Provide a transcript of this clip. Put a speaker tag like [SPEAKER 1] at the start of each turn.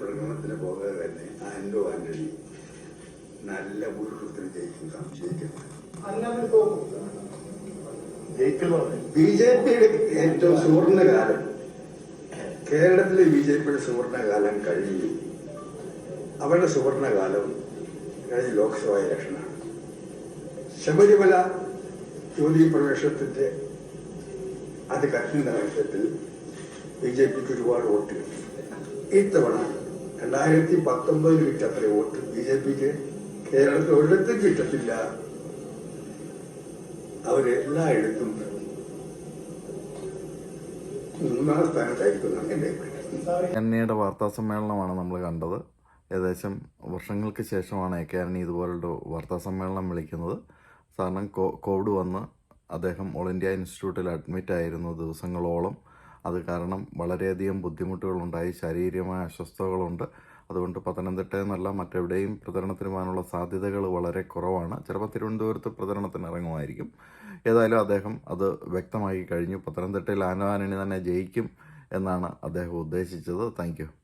[SPEAKER 1] പ്രകടനത്തിന് പോകാതെ തന്നെ ആൻഡോ
[SPEAKER 2] ആന്റണി നല്ല
[SPEAKER 3] ഭൂരിപക്ഷത്തിന് ജയിക്കും
[SPEAKER 1] ബി ജെ പിയുടെ ഏറ്റവും സുവർണകാലം കേരളത്തിലെ ബി ജെ പിയുടെ സുവർണകാലം കഴിഞ്ഞു. അവരുടെ സുവർണകാലം കഴിഞ്ഞ ലോക്സഭാ ഇലക്ഷനാണ്. ശബരിമല ജ്യോതി അത് കഠിന നേതൃത്വത്തിൽ ബി ജെ പിക്ക് ഒരുപാട് വോട്ട് കിട്ടി ഇത്തവണ രണ്ടായിരത്തി പത്തൊമ്പതിൽ കിട്ടിയ അത്ര വോട്ട് ബി ജെ പിക്ക് കേരളത്തിൽ ഒരിടത്തും കിട്ടത്തില്ല. അവരെല്ലായിടത്തും മൂന്നാം സ്ഥാനത്തായിരിക്കും അങ്ങനെ.
[SPEAKER 4] എണ്ണയുടെ വാർത്താ സമ്മേളനമാണ് നമ്മൾ കണ്ടത്. ഏകദേശം വർഷങ്ങൾക്ക് ശേഷമാണ് എ കെ ആരണി ഇതുപോലൊരു വാർത്താ സമ്മേളനം വിളിക്കുന്നത് കാരണം കോവിഡ് വന്ന് അദ്ദേഹം ഓൾ ഇന്ത്യ ഇൻസ്റ്റിറ്റ്യൂട്ടിൽ അഡ്മിറ്റ് ആയിരുന്നു ദിവസങ്ങളോളം. അത് കാരണം വളരെയധികം ബുദ്ധിമുട്ടുകളുണ്ടായി ശാരീരികമായ അസ്വസ്ഥതകളുണ്ട്. അതുകൊണ്ട് പത്തനംതിട്ട എന്നല്ല മറ്റെവിടെയും പ്രചരണത്തിന് പോകാനുള്ള സാധ്യതകൾ വളരെ കുറവാണ്. ചിലപ്പോൾ തിരുവനന്തപുരത്ത് പ്രചരണത്തിന് ഇറങ്ങുമായിരിക്കും. ഏതായാലും അദ്ദേഹം അത് വ്യക്തമാക്കി കഴിഞ്ഞു. പത്തനംതിട്ടയിൽ ആനവാനണി തന്നെ ജയിക്കും എന്നാണ് അദ്ദേഹം ഉദ്ദേശിച്ചത്. താങ്ക്